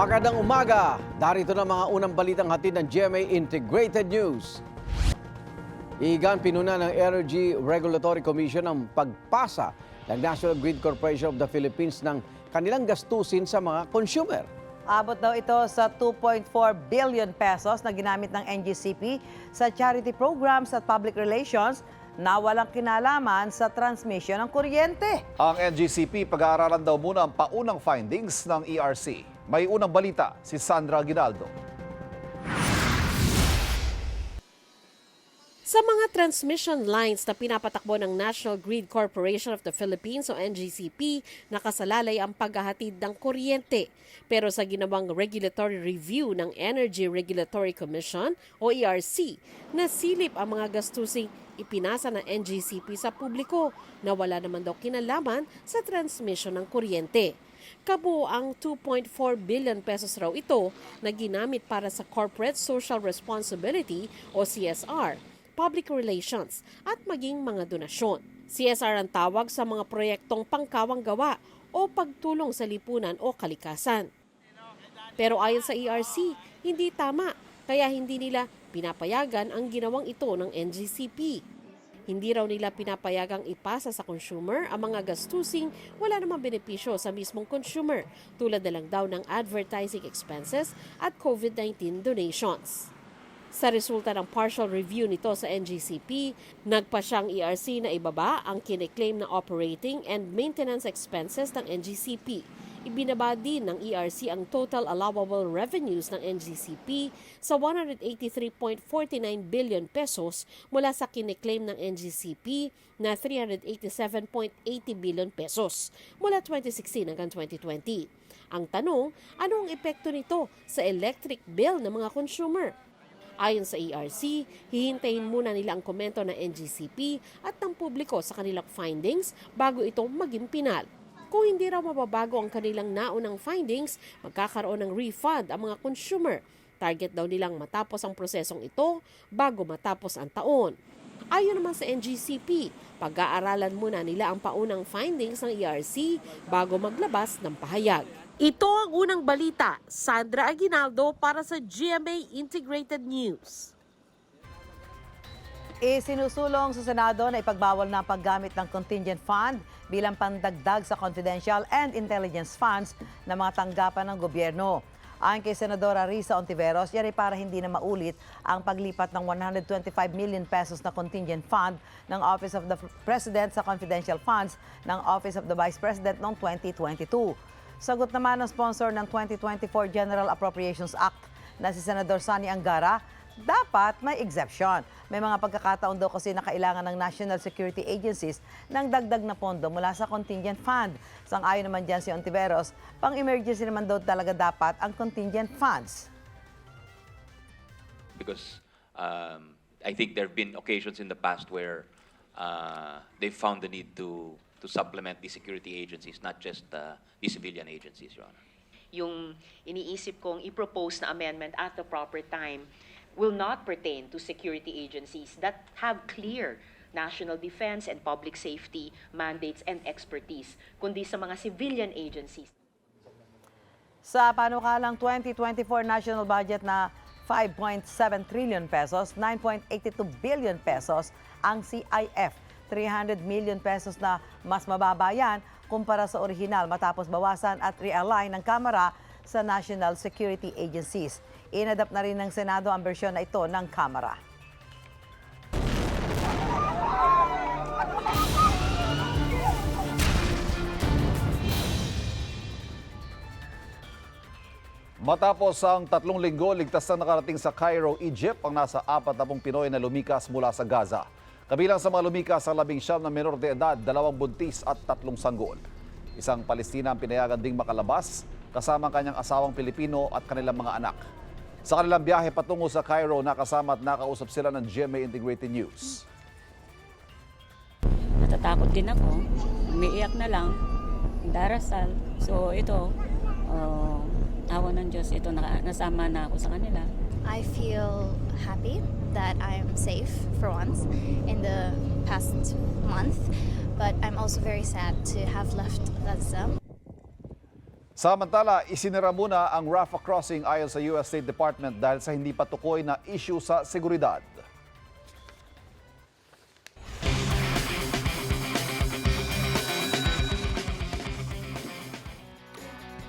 Magandang umaga! Darito na mga unang balitang hatid ng GMA Integrated News. Igan pinuna ng Energy Regulatory Commission ang pagpasa ng National Grid Corporation of the Philippines ng kanilang gastusin sa mga consumer. Abot daw ito sa 2.4 billion pesos na ginamit ng NGCP sa charity programs at public relations na walang kinalaman sa transmission ng kuryente. Ang NGCP pag-aaralan daw muna ang paunang findings ng ERC. May unang balita si Sandra Ginaldo. Sa mga transmission lines na pinapatakbo ng National Grid Corporation of the Philippines o NGCP, nakasalalay ang paghahatid ng kuryente. Pero sa ginawang regulatory review ng Energy Regulatory Commission o ERC, nasilip ang mga gastusing ipinasa ng NGCP sa publiko na wala naman daw kinalaman sa transmission ng kuryente. Kabuo ang 2.4 billion pesos raw ito na ginamit para sa Corporate Social Responsibility o CSR public relations at maging mga donasyon. CSR ang tawag sa mga proyektong pangkawang gawa o pagtulong sa lipunan o kalikasan. Pero ayon sa ERC, hindi tama kaya hindi nila pinapayagan ang ginawang ito ng NGCP. Hindi raw nila pinapayagang ipasa sa consumer ang mga gastusing wala namang benepisyo sa mismong consumer tulad na lang daw ng advertising expenses at COVID-19 donations. Sa resulta ng partial review nito sa NGCP, nagpa siyang ERC na ibaba ang kiniklaim na operating and maintenance expenses ng NGCP. Ibinaba din ng ERC ang total allowable revenues ng NGCP sa 183.49 billion pesos mula sa kiniklaim ng NGCP na 387.80 billion pesos mula 2016 hanggang 2020. Ang tanong, ano ang epekto nito sa electric bill ng mga consumer? Ayon sa ERC, hihintayin muna nila ang komento ng NGCP at ng publiko sa kanilang findings bago ito maging pinal. Kung hindi raw mababago ang kanilang naunang findings, magkakaroon ng refund ang mga consumer. Target daw nilang matapos ang prosesong ito bago matapos ang taon. Ayon naman sa NGCP, pag-aaralan muna nila ang paunang findings ng ERC bago maglabas ng pahayag. Ito ang unang balita. Sandra Aguinaldo para sa GMA Integrated News. Isinusulong sa Senado na ipagbawal na paggamit ng contingent fund bilang pandagdag sa confidential and intelligence funds ng mga tanggapan ng gobyerno. Ayon kay Senadora Risa Ontiveros, ay para hindi na maulit ang paglipat ng 125 million pesos na contingent fund ng Office of the President sa confidential funds ng Office of the Vice President noong 2022. Sagot naman ng sponsor ng 2024 General Appropriations Act na si Senador Sani Angara, dapat may exception. May mga pagkakataon daw kasi na kailangan ng national security agencies ng dagdag na pondo mula sa contingent fund. Sang-ayon naman dyan si Ontiveros, pang-emergency naman daw talaga dapat ang contingent funds. because um, I think there have been occasions in the past where uh, they found the need to to supplement the security agencies, not just uh, the civilian agencies, Your Honor. yung iniisip kong i-propose na amendment at the proper time will not pertain to security agencies that have clear national defense and public safety mandates and expertise, kundi sa mga civilian agencies. Sa panukalang 2024 national budget na 5.7 trillion pesos, 9.82 billion pesos ang CIF. 300 million pesos na mas mababa yan kumpara sa orihinal matapos bawasan at realign ng Kamara sa National Security Agencies. Inadapt na rin ng Senado ang bersyon na ito ng Kamara. Matapos ang tatlong linggo, ligtas na nakarating sa Cairo, Egypt ang nasa apat na Pinoy na lumikas mula sa Gaza. Kabilang sa mga lumikas ang labing siyam na menor de edad, dalawang buntis at tatlong sanggol. Isang Palestina ang pinayagan ding makalabas kasama ang kanyang asawang Pilipino at kanilang mga anak. Sa kanilang biyahe patungo sa Cairo, nakasama at nakausap sila ng GMA Integrated News. natatakot din ako. Umiiyak na lang, darasal. So ito, uh, awa ng Diyos, ito naka, nasama na ako sa kanila. I feel happy that I'm safe for once in the past month, but I'm also very sad to have left Gaza. Samantala, isinira muna ang Rafah crossing ayon sa US State Department dahil sa hindi patukoy na issue sa seguridad.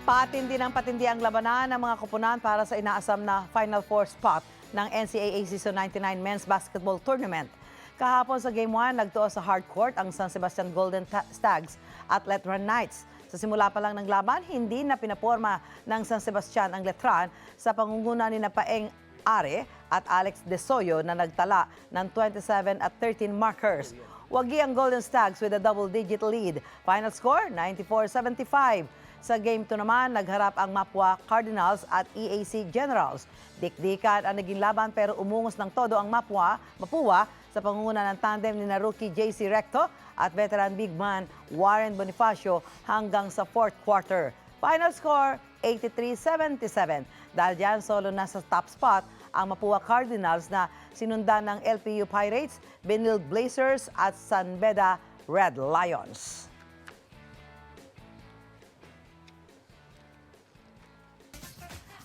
Patindi ng patindi ang labanan ng mga kupunan para sa inaasam na Final Four spot ng NCAA Season 99 Men's Basketball Tournament. Kahapon sa Game 1, nagtuo sa hard court ang San Sebastian Golden Ta- Stags at Letran Knights. Sa simula pa lang ng laban, hindi na pinaporma ng San Sebastian ang Letran sa pangunguna ni Paeng Are at Alex Desoyo na nagtala ng 27 at 13 markers. Wagi ang Golden Stags with a double-digit lead. Final score, 94-75. Sa Game 2 naman, nagharap ang Mapua Cardinals at EAC Generals. Dikdikan ang naging laban pero umungos ng todo ang Mapua, Mapua sa pangunguna ng tandem ni rookie JC Recto at veteran big man Warren Bonifacio hanggang sa fourth quarter. Final score, 83-77. Dahil dyan, solo na sa top spot ang Mapua Cardinals na sinundan ng LPU Pirates, Benil Blazers at San Beda Red Lions.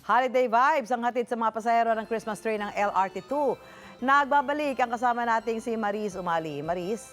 Holiday vibes ang hatid sa mga pasahero ng Christmas train ng LRT2. Nagbabalik ang kasama nating si Maris Umali. Maris?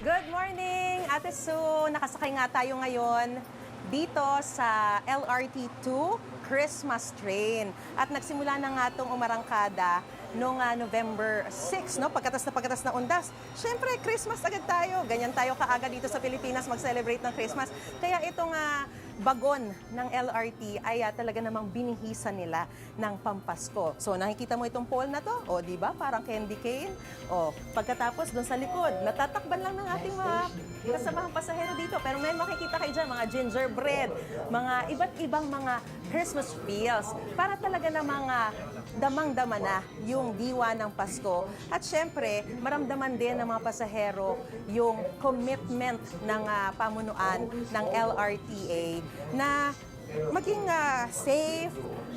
Good morning, Ate Sue. Nakasakay nga tayo ngayon dito sa LRT2 Christmas train. At nagsimula na nga itong umarangkada noong ah, November 6, no? Pagkatas na pagkatas na undas. Siyempre, Christmas agad tayo. Ganyan tayo kaaga dito sa Pilipinas mag-celebrate ng Christmas. Kaya itong ah, bagon ng LRT ay ah, talaga namang binihisan nila ng Pampasko. So nakikita mo itong pole na to, o di ba? Parang candy cane. O pagkatapos doon sa likod, natatakban lang ng ating mga kasamahang pasahero dito. Pero may makikita kayo dyan, mga gingerbread, mga iba't ibang mga Christmas feels para talaga na mga damang-dama na yung diwa ng Pasko. At syempre, maramdaman din ng mga pasahero yung commitment ng ah, pamunuan ng LRTA na maging ah, safe,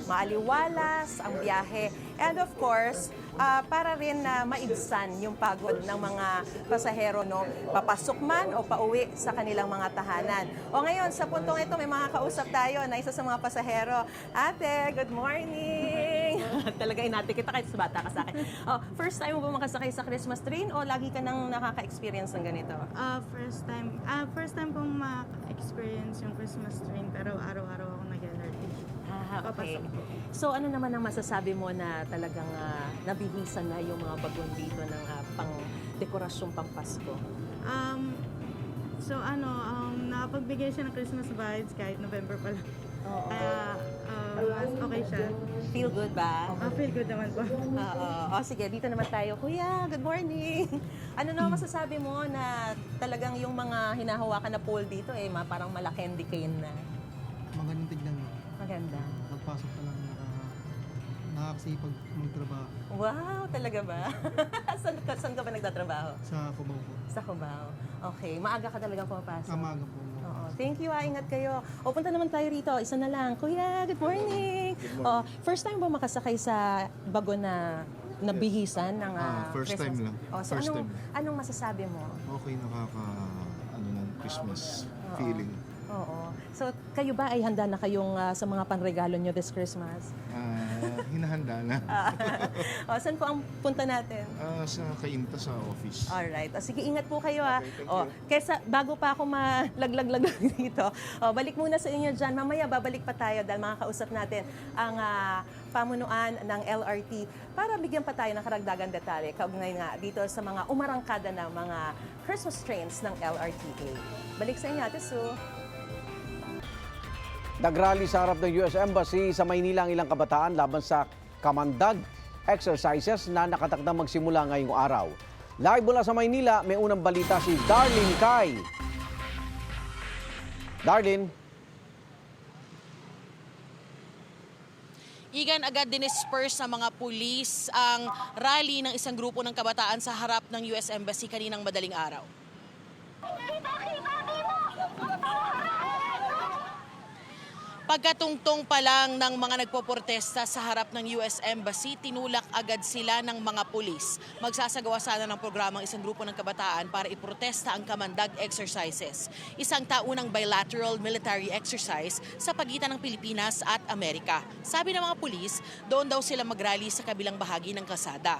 maaliwalas ang biyahe. And of course, ah, para rin na maibsan yung pagod ng mga pasahero, no? papasok man o pauwi sa kanilang mga tahanan. O ngayon, sa puntong ito, may makakausap tayo na isa sa mga pasahero. Ate, good morning! Talaga inate kita kahit sa bata ka sa akin. Oh, first time mo ba makasakay sa Christmas train o lagi ka nang nakaka-experience ng ganito? Ah, first time. Ah, first time pong ma-experience yung Christmas train pero araw-araw. Ah, okay. So ano naman ang masasabi mo na talagang ah, nabihisan na yung mga bagon dito ng ah, pang dekorasyong pampasko? Um, so ano, um, nakapagbigay siya ng Christmas vibes kahit November pa lang. Oo. Kaya, um, mas okay siya. Feel good ba? Ah, feel good naman po. Oo. O sige, dito naman tayo. Kuya, good morning. Ano na masasabi mo na talagang yung mga hinahawakan na pole dito eh, ma- parang mala candy cane na. Pagpasok pa lang naka, nakakasipag magtrabaho Wow, talaga ba? saan, ka, saan ka ba nagtatrabaho? sa Cubao po. Sa Cubao. Okay, maaga ka talagang pumapasok. Kamaga po. Oo. Thank you, ah. Ingat kayo. O, punta naman tayo rito. Isa na lang. Kuya, good morning. O, first time ba makasakay sa bago na nabihisan ng ah, Ah, first Christmas? time lang. O, so First anong, time. anong masasabi mo? Okay, nakaka, ano ng Christmas feeling. Oo. So, kayo ba ay handa na kayong ah, sa mga panregalo nyo this Christmas? Ah, hinahanda na. o, saan po ang punta natin? Ah, sa kainta sa office. Alright. O, sige, ingat po kayo ha. O, kesa, bago pa ako malaglag-laglag dito, o, balik muna sa inyo dyan. Mamaya babalik pa tayo dahil makakausap natin ang ah, pamunuan ng LRT para bigyan pa tayo ng karagdagan detalye kaugnay nga dito sa mga umarangkada na mga Christmas trains ng LRTA. Balik sa inyo, Ate Sue. Nagrally sa harap ng US Embassy sa Maynila ang ilang kabataan laban sa kamandag exercises na nakatakdang magsimula ngayong araw. Live mula sa Maynila, may unang balita si Darlene Kai. Darlene. Igan agad dinisperse sa mga pulis ang rally ng isang grupo ng kabataan sa harap ng US Embassy kaninang madaling araw. Pagkatungtong pa lang ng mga nagpoprotesta sa harap ng US Embassy, tinulak agad sila ng mga pulis. Magsasagawa sana ng programang isang grupo ng kabataan para iprotesta ang Kamandag exercises. Isang taunang bilateral military exercise sa pagitan ng Pilipinas at Amerika. Sabi ng mga pulis, doon daw sila magrally sa kabilang bahagi ng kasada.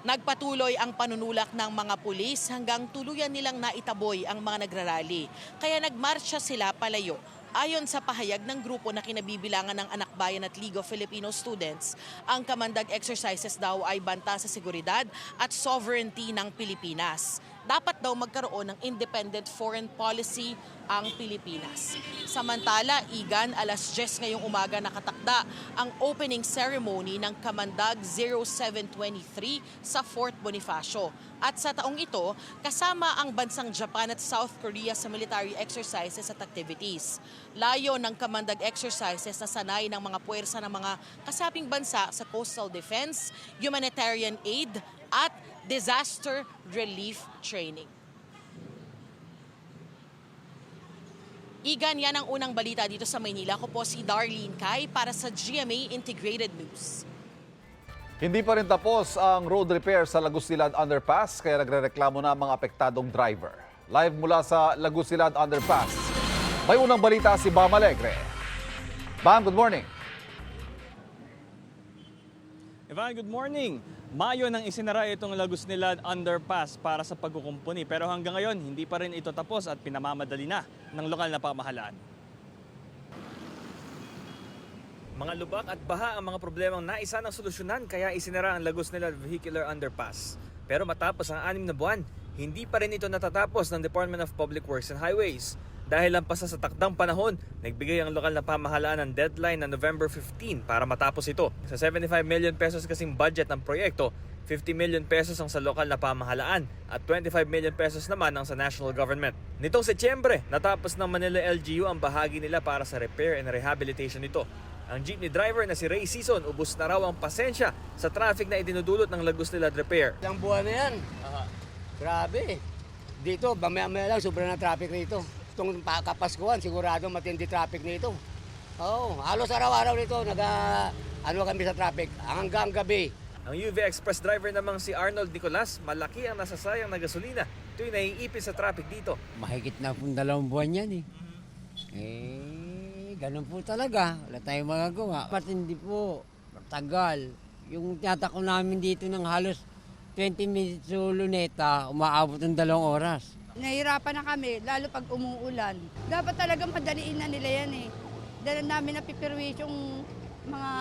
Nagpatuloy ang panunulak ng mga pulis hanggang tuluyan nilang naitaboy ang mga nagrarally. Kaya nagmarsya sila palayo. Ayon sa pahayag ng grupo na kinabibilangan ng Anak Bayan at League of Filipino Students, ang kamandag exercises daw ay banta sa seguridad at sovereignty ng Pilipinas. Dapat daw magkaroon ng independent foreign policy ang Pilipinas. Samantala, Igan, alas 10 ngayong umaga nakatakda ang opening ceremony ng Kamandag 0723 sa Fort Bonifacio. At sa taong ito, kasama ang bansang Japan at South Korea sa military exercises at activities. Layo ng Kamandag exercises na sanay ng mga puwersa ng mga kasabing bansa sa coastal defense, humanitarian aid, at disaster relief training. Igan, yan ang unang balita dito sa Maynila. Ako po si Darlene Kai para sa GMA Integrated News. Hindi pa rin tapos ang road repair sa Lagusilad Underpass kaya nagrereklamo na ang mga apektadong driver. Live mula sa Lagusilad Underpass, may unang balita si Bam Alegre. Bam, good morning. Ivan, good morning. Mayo nang isinara itong Lagusnilad Underpass para sa pagkukumpuni pero hanggang ngayon hindi pa rin ito tapos at pinamamadali na ng lokal na pamahalaan. Mga lubak at baha ang mga problemang naisa ng solusyonan kaya isinara ang Lagusnilad Vehicular Underpass. Pero matapos ang anim na buwan, hindi pa rin ito natatapos ng Department of Public Works and Highways. Dahil lang pasa sa takdang panahon, nagbigay ang lokal na pamahalaan ng deadline na November 15 para matapos ito. Sa 75 million pesos kasing budget ng proyekto, 50 million pesos ang sa lokal na pamahalaan at 25 million pesos naman ang sa national government. Nitong Setyembre, natapos ng Manila LGU ang bahagi nila para sa repair and rehabilitation nito. Ang jeepney driver na si Ray Season ubus na raw ang pasensya sa traffic na idinudulot ng Lagos Nilad Repair. Ilang buwan na yan. Grabe. Dito, mamaya-maya lang, sobrang na traffic rito. Itong pa- kapaskuhan, sigurado matindi traffic nito. Oo, halos araw-araw nito, nag, ano kami sa traffic, hanggang gabi. Ang UV Express driver namang si Arnold Nicolas, malaki ang nasasayang na gasolina tuwing naiipit sa traffic dito. Mahigit na pong dalawang buwan yan eh. Eh, ganun po talaga. Wala tayong magagawa. Matindi po, tagal. Yung tiyatako namin dito ng halos 20 minutes sa luneta, umaabot ng dalawang oras. Nahihirapan na kami, lalo pag umuulan. Dapat talaga madaliin na nila yan eh. Dahil namin napipirwis yung mga,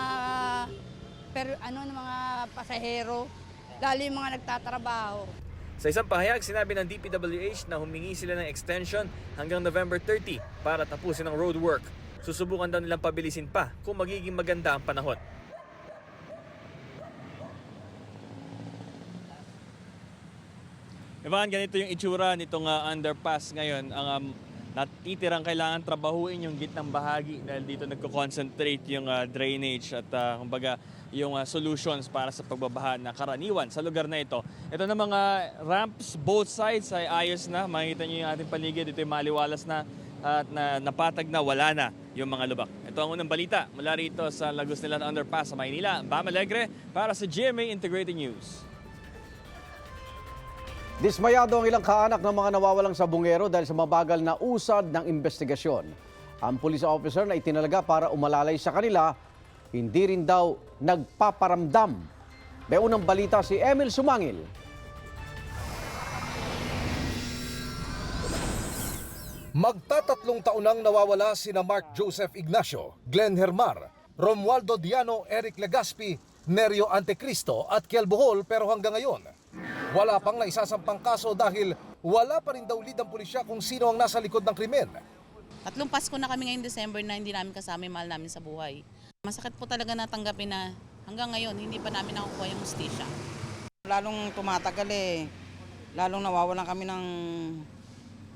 per, ano, mga pasahero, lalo yung mga nagtatrabaho. Sa isang pahayag, sinabi ng DPWH na humingi sila ng extension hanggang November 30 para tapusin ang roadwork. Susubukan daw nilang pabilisin pa kung magiging maganda ang panahon. Ivan, ganito yung itsura nitong ah, underpass ngayon. Ang um, natitirang kailangan trabahuin yung gitnang bahagi dahil dito nagko-concentrate yung ah, drainage at ah, kumbaga yung ah, solutions para sa pagbabaha na karaniwan sa lugar na ito. Ito na mga ramps, both sides ay ayos na. Makikita nyo yung ating paligid. Ito yung maliwalas na at na, napatag na wala na yung mga lubak. Ito ang unang balita mula rito sa Lagos Nila Underpass sa Maynila. Bam Alegre para sa GMA Integrated News. Dismayado ang ilang kaanak ng mga nawawalang sabungero dahil sa mabagal na usad ng investigasyon. Ang police officer na itinalaga para umalalay sa kanila, hindi rin daw nagpaparamdam. May unang balita si Emil Sumangil. Magtatatlong taon nang nawawala sina Mark Joseph Ignacio, Glenn Hermar, Romualdo Diano, Eric Legaspi, Nerio Antecristo at Kiel Bohol pero hanggang ngayon, wala pang naisasampang kaso dahil wala pa rin daw lead ang pulisya kung sino ang nasa likod ng krimen. Tatlong Pasko na kami ngayong December na hindi namin kasama yung mahal namin sa buhay. Masakit po talaga natanggapin na hanggang ngayon hindi pa namin nakukuha yung mustisya. Lalong tumatagal eh. Lalong nawawalan kami ng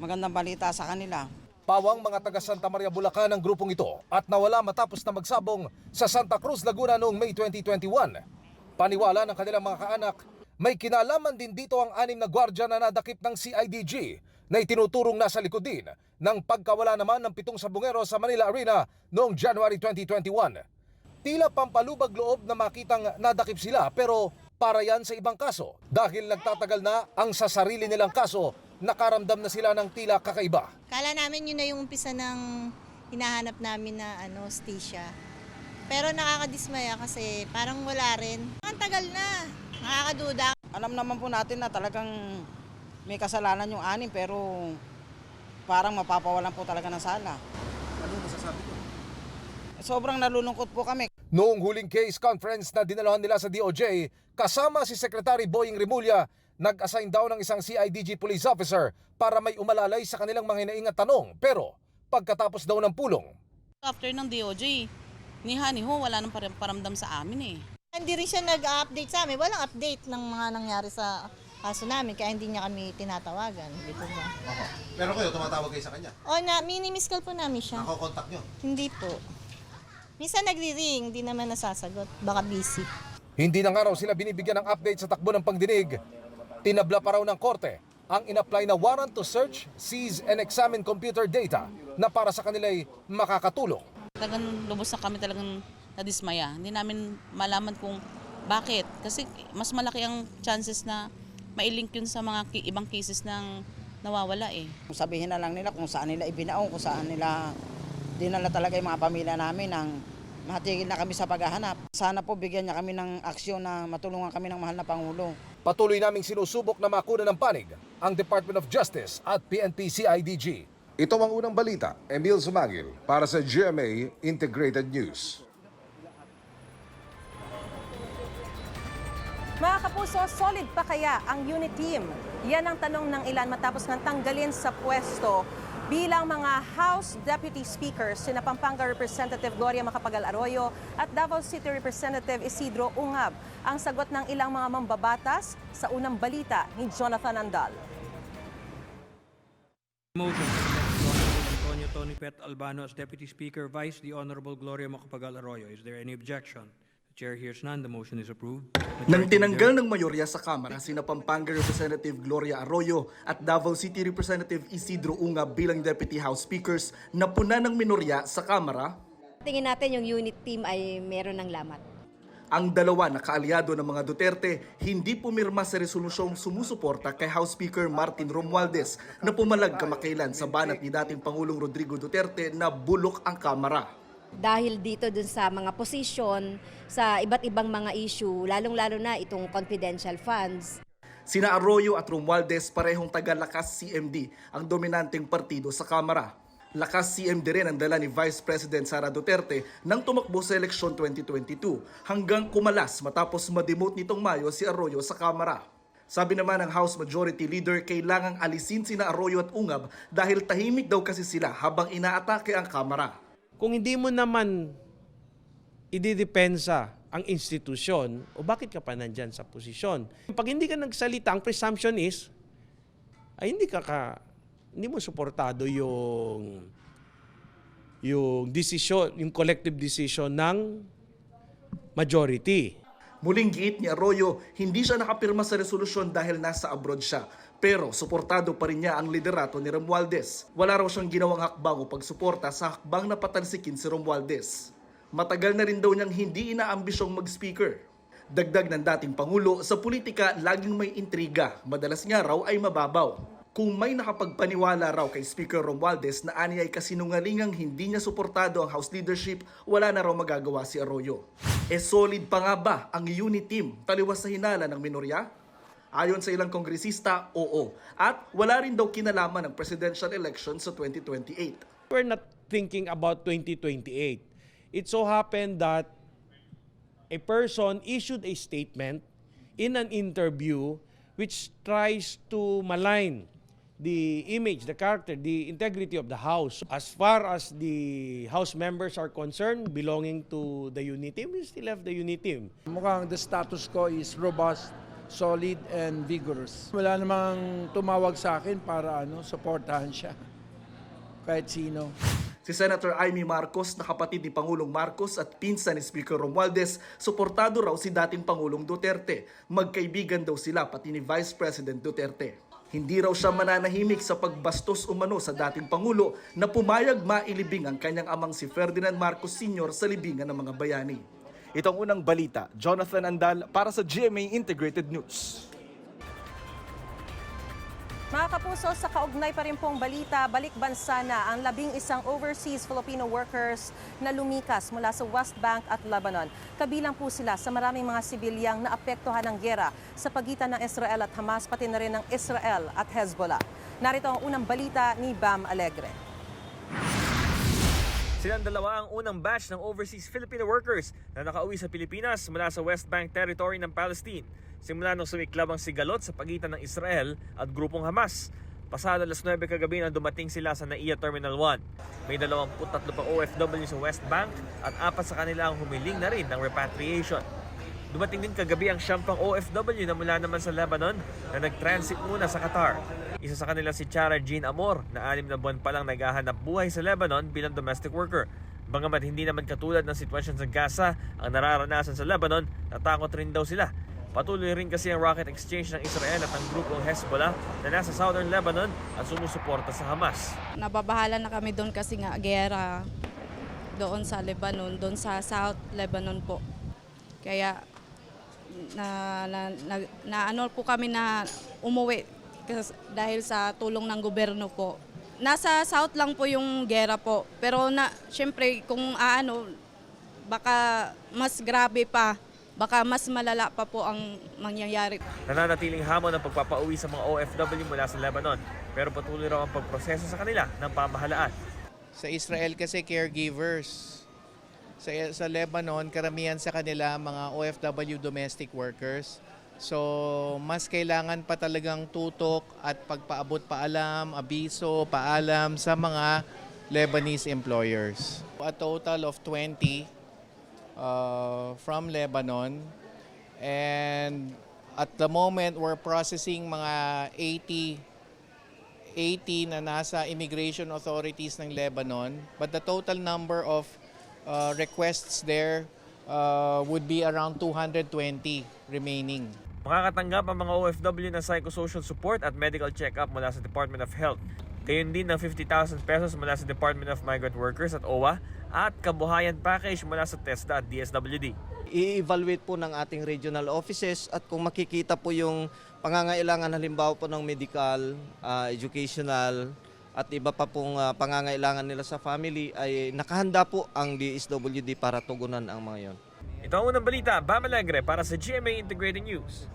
magandang balita sa kanila. Pawang mga taga Santa Maria Bulacan ang grupong ito at nawala matapos na magsabong sa Santa Cruz, Laguna noong May 2021. Paniwala ng kanilang mga kaanak, may kinalaman din dito ang anim na gwardya na nadakip ng CIDG na itinuturong nasa likod din ng pagkawala naman ng pitong sabungero sa Manila Arena noong January 2021. Tila pampalubag loob na makitang nadakip sila pero para yan sa ibang kaso dahil nagtatagal na ang sa sarili nilang kaso nakaramdam na sila ng tila kakaiba. Kala namin yun na yung umpisa ng hinahanap namin na ano, stisya. Pero nakakadismaya kasi parang wala rin. Ang tagal na. Nakakaduda. Alam naman po natin na talagang may kasalanan yung anim pero parang mapapawalan po talaga ng sala. Ano masasabi ko? Sobrang nalulungkot po kami. Noong huling case conference na dinalahan nila sa DOJ, kasama si Secretary Boying Rimulya, nag-assign daw ng isang CIDG police officer para may umalalay sa kanilang mga hinaingat tanong. Pero pagkatapos daw ng pulong, After ng DOJ, ni Hani ho, wala nang param- paramdam sa amin eh. Hindi rin siya nag-update sa amin. Walang update ng mga nangyari sa kaso namin kaya hindi niya kami tinatawagan. Hindi po ba? Pero kayo, tumatawag kayo sa kanya? O na, minimiss call po namin siya. Nako-contact nyo? Hindi po. Minsan nagri-ring, hindi naman nasasagot. Baka busy. hindi na nga raw sila binibigyan ng update sa takbo ng pagdinig. Tinabla pa raw ng korte ang in-apply na warrant to search, seize and examine computer data na para sa kanila'y makakatulong. Talagang lubos na kami talagang nadismaya. Hindi namin malaman kung bakit. Kasi mas malaki ang chances na mailink yun sa mga ki- ibang cases ng nawawala eh. Sabihin na lang nila kung saan nila ibinaong, kung saan nila dinala talaga yung mga pamilya namin ng matigil na kami sa paghahanap. Sana po bigyan niya kami ng aksyon na matulungan kami ng mahal na Pangulo. Patuloy naming sinusubok na makuna ng panig ang Department of Justice at PNP CIDG. Ito ang unang balita, Emil Sumagil para sa GMA Integrated News. Mga kapuso, solid pa kaya ang unit team? Yan ang tanong ng ilan matapos ng tanggalin sa pwesto bilang mga House Deputy Speakers sina Pampanga Representative Gloria Macapagal Arroyo at Davao City Representative Isidro Ungab. Ang sagot ng ilang mga mambabatas sa unang balita ni Jonathan Andal. Motion Antonio Tony Pet Albano as Deputy Speaker, Vice the Honorable Gloria Macapagal Arroyo. Is there any objection? Chair hears none. The motion is approved. Nang tinanggal ng mayorya sa Kamara sina Pampanga Representative Gloria Arroyo at Davao City Representative Isidro Unga bilang Deputy House Speakers, napuna ng minorya sa Kamara Tingin natin yung unit team ay meron ng lamat. ang dalawa na kaalyado ng mga Duterte hindi pumirma sa resolusyong sumusuporta kay House Speaker Martin Romualdez na pumalag kamakailan sa banat ni dating Pangulong Rodrigo Duterte na bulok ang Kamara. Dahil dito dun sa mga posisyon, sa iba't ibang mga issue, lalong-lalo na itong confidential funds. Sina Arroyo at Romualdez parehong taga-lakas CMD, ang dominanteng partido sa Kamara. Lakas CMD rin ang dala ni Vice President Sara Duterte nang tumakbo sa eleksyon 2022 hanggang kumalas matapos ma-demote nitong Mayo si Arroyo sa Kamara. Sabi naman ng House Majority Leader, kailangang alisin sina Arroyo at Ungab dahil tahimik daw kasi sila habang inaatake ang Kamara. Kung hindi mo naman ididepensa ang institusyon, o bakit ka pa nandyan sa posisyon? Pag hindi ka nagsalita, ang presumption is, ay hindi ka ka, hindi mo suportado yung yung decision, yung collective decision ng majority. Muling giit ni Arroyo, hindi siya nakapirma sa resolusyon dahil nasa abroad siya. Pero suportado pa rin niya ang liderato ni Romualdez. Wala raw siyang ginawang hakbang o pagsuporta sa hakbang na patalsikin si Romualdez. Matagal na rin daw niyang hindi inaambisyong mag-speaker. Dagdag ng dating Pangulo, sa politika laging may intriga, madalas nga raw ay mababaw. Kung may nakapagpaniwala raw kay Speaker Romualdez na ani ay kasinungalingang hindi niya suportado ang House leadership, wala na raw magagawa si Arroyo. E solid pa nga ba ang unit team taliwas sa hinala ng minorya? Ayon sa ilang kongresista, oo. At wala rin daw kinalaman ng presidential election sa 2028. We're not thinking about 2028. It so happened that a person issued a statement in an interview which tries to malign the image, the character, the integrity of the House. As far as the House members are concerned, belonging to the unit team, we still have the unit team. Mukhang the status quo is robust, solid, and vigorous. Wala namang tumawag sa akin para ano, supportahan siya. Kahit sino. Si Senator Amy Marcos na kapatid ni Pangulong Marcos at pinsan ni Speaker Romualdez, suportado raw si dating Pangulong Duterte. Magkaibigan daw sila pati ni Vice President Duterte. Hindi raw siya mananahimik sa pagbastos umano sa dating Pangulo na pumayag mailibing ang kanyang amang si Ferdinand Marcos Sr. sa libingan ng mga bayani. Itong unang balita, Jonathan Andal para sa GMA Integrated News. Mga kapuso, sa kaugnay pa rin pong balita, balik bansa na ang labing isang overseas Filipino workers na lumikas mula sa West Bank at Lebanon. Kabilang po sila sa maraming mga sibilyang naapektuhan ng gera sa pagitan ng Israel at Hamas, pati na rin ng Israel at Hezbollah. Narito ang unang balita ni Bam Alegre. Silang dalawa ang unang batch ng overseas Filipino workers na nakauwi sa Pilipinas mula sa West Bank territory ng Palestine. Simula nung sumiklab ang sigalot sa pagitan ng Israel at grupong Hamas. Pasado alas 9 kagabi nang dumating sila sa NAIA Terminal 1. May 23 pang OFW sa West Bank at apat sa kanila ang humiling na rin ng repatriation. Dumating din kagabi ang siyam pang OFW na mula naman sa Lebanon na nag-transit muna sa Qatar. Isa sa kanila si Chara Jean Amor na anim na buwan pa lang naghahanap buhay sa Lebanon bilang domestic worker. Bagamat hindi naman katulad ng sitwasyon sa Gaza ang nararanasan sa Lebanon, natakot rin daw sila. Patuloy rin kasi ang rocket exchange ng Israel at ang grupong Hezbollah na nasa southern Lebanon at sumusuporta sa Hamas. Nababahala na kami doon kasi nga gera doon sa Lebanon, doon sa South Lebanon po. Kaya na, na, na, na ano po kami na umuwi dahil sa tulong ng gobyerno po. Nasa South lang po yung gera po. Pero na, syempre kung aano, baka mas grabe pa. Baka mas malala pa po ang mangyayari. Nananatiling hamon ang pagpapauwi sa mga OFW mula sa Lebanon pero patuloy raw ang pagproseso sa kanila ng pamahalaan. Sa Israel kasi caregivers. Sa, sa Lebanon, karamihan sa kanila mga OFW domestic workers. So, mas kailangan pa talagang tutok at pagpaabot paalam, abiso, paalam sa mga Lebanese employers. A total of 20 uh, from Lebanon. And at the moment, we're processing mga 80 80 na nasa immigration authorities ng Lebanon. But the total number of uh, requests there uh, would be around 220 remaining. Makakatanggap ang mga OFW ng psychosocial support at medical check-up mula sa Department of Health. Gayon din ng 50,000 pesos mula sa Department of Migrant Workers at OWA at kabuhayan package mula sa TESDA at DSWD. i-evaluate po ng ating regional offices at kung makikita po yung pangangailangan halimbawa po ng medical, ah, educational at iba pa pong ah, pangangailangan nila sa family ay nakahanda po ang DSWD para tugunan ang mga yon. Ito ang unang balita, Bam Alegre para sa GMA Integrated News.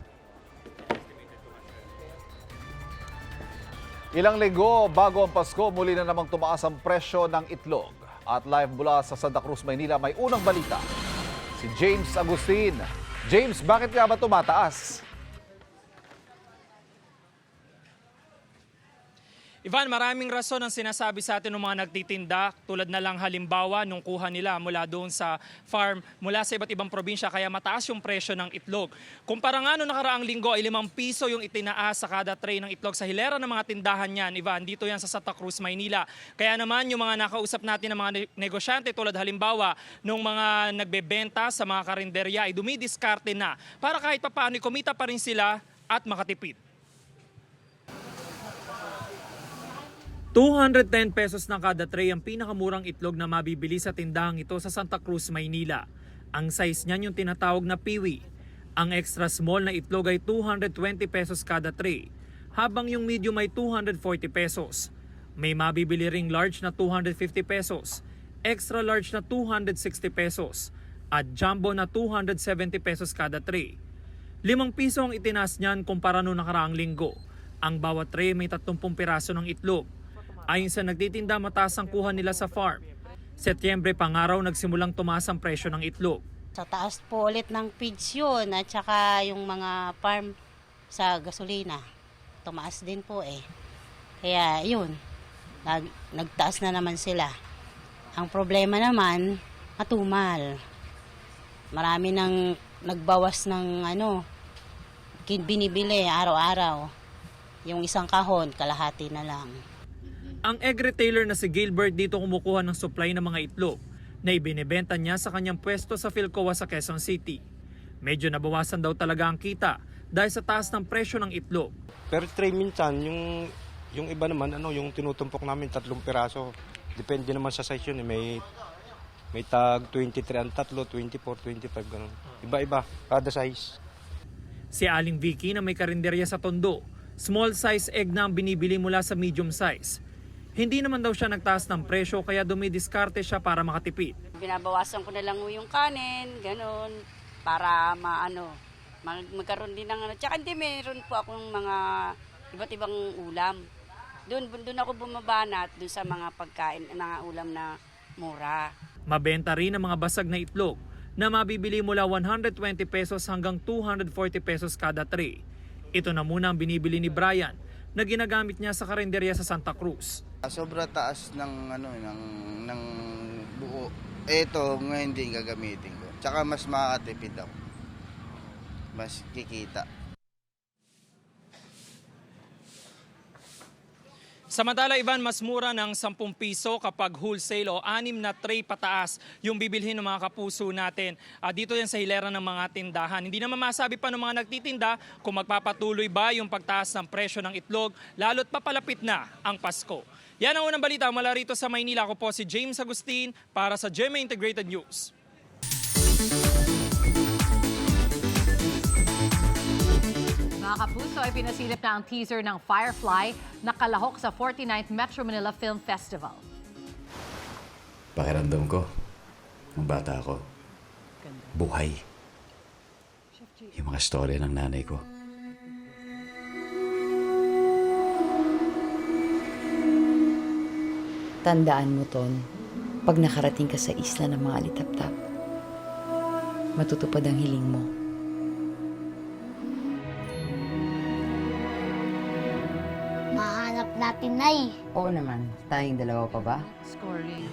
Ilang linggo bago ang Pasko, muli na namang tumaas ang presyo ng itlog. At live mula sa Santa Cruz, Maynila, may unang balita. Si James Agustin. James, bakit nga ba tumataas? Ivan, maraming rason ang sinasabi sa atin ng mga nagtitinda tulad na lang halimbawa nung kuha nila mula doon sa farm mula sa iba't ibang probinsya kaya mataas yung presyo ng itlog. Kumpara nga noong nakaraang linggo ay limang piso yung itinaas sa kada tray ng itlog sa hilera ng mga tindahan yan. Ivan, dito yan sa Santa Cruz, Maynila. Kaya naman yung mga nakausap natin ng mga ne- negosyante tulad halimbawa nung mga nagbebenta sa mga karinderya ay dumidiskarte na para kahit papaano kumita pa rin sila at makatipid. 210 pesos na kada tray ang pinakamurang itlog na mabibili sa tindahang ito sa Santa Cruz, Maynila. Ang size niyan yung tinatawag na piwi. Ang extra small na itlog ay 220 pesos kada tray, habang yung medium ay 240 pesos. May mabibili ring large na 250 pesos, extra large na 260 pesos, at jumbo na 270 pesos kada tray. Limang piso ang itinaas niyan kumpara noong nakaraang linggo. Ang bawat tray may 30 piraso ng itlog. Ayon sa nagtitinda mataas ang kuha nila sa farm. Setyembre pangaraw nagsimulang tumaas ang presyo ng itlog. Sa taas po ulit ng feeds yun at saka yung mga farm sa gasolina. Tumaas din po eh. Kaya yun, nag, nagtaas na naman sila. Ang problema naman, matumal. Marami nang nagbawas ng ano, binibili araw-araw. Yung isang kahon, kalahati na lang. Ang egg retailer na si Gilbert dito kumukuha ng supply ng mga itlog na ibinebenta niya sa kanyang pwesto sa Philcoa sa Quezon City. Medyo nabawasan daw talaga ang kita dahil sa taas ng presyo ng itlog. Per tray minsan, yung, yung iba naman, ano, yung tinutumpok namin tatlong piraso. Depende naman sa size yun. Eh. May, may tag 23 ang tatlo, 24, 25, ganun. Iba-iba, kada size. Si Aling Vicky na may karinderya sa Tondo, small size egg na ang binibili mula sa medium size. Hindi naman daw siya nagtaas ng presyo kaya dumidiskarte siya para makatipid. Binabawasan ko na lang yung kanin, ganun, para maano, mag magkaroon din ng ano. Tsaka hindi, meron po akong mga iba't ibang ulam. Doon, doon ako bumabanat doon sa mga pagkain, mga ulam na mura. Mabenta rin ang mga basag na itlog na mabibili mula 120 pesos hanggang 240 pesos kada tray. Ito na muna ang binibili ni Brian na ginagamit niya sa karinderya sa Santa Cruz. Sobra taas ng ano ng ng buo. Ito ngayon din gagamitin ko. Tsaka mas makakatipid ako. Mas kikita. Samantala, Ivan, mas mura ng 10 piso kapag wholesale o anim na tray pataas yung bibilhin ng mga kapuso natin. Ah, dito yan sa hilera ng mga tindahan. Hindi naman masabi pa ng mga nagtitinda kung magpapatuloy ba yung pagtaas ng presyo ng itlog, lalo't papalapit na ang Pasko. Yan ang unang balita mula rito sa Maynila. Ako po si James Agustin para sa GMA Integrated News. Mga kapuso ay pinasilip na ang teaser ng Firefly na kalahok sa 49th Metro Manila Film Festival. Pakiramdam ko, nung bata ako, buhay. Yung mga story ng nanay ko. Tandaan mo, Ton, pag nakarating ka sa isla ng mga alitaptap, matutupad ang hiling mo. Mahanap natin, Nay. Oo naman, tayong dalawa pa ba? Scoring.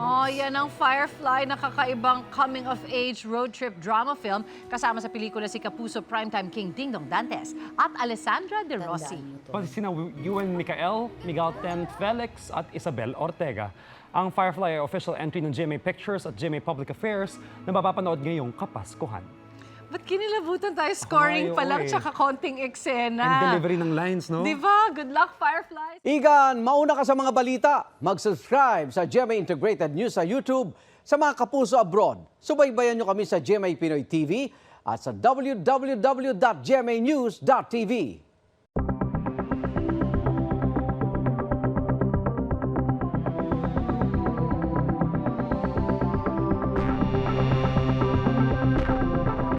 Oh, yan ang Firefly na kakaibang coming-of-age road trip drama film kasama sa pelikula si Kapuso Primetime King Dingdong Dantes at Alessandra De Rossi. Pati sina Ewan Micael, Miguel Ten Felix at Isabel Ortega. Ang Firefly ay official entry ng GMA Pictures at GMA Public Affairs na mapapanood ngayong Kapaskuhan. Ba't kinilabutan tayo scoring pa lang eh. tsaka konting eksena? And delivery ng lines, no? Di ba? Good luck, Firefly! Igan, mauna ka sa mga balita. Mag-subscribe sa GMA Integrated News sa YouTube sa mga kapuso abroad. Subaybayan nyo kami sa GMA Pinoy TV at sa www.gmanews.tv.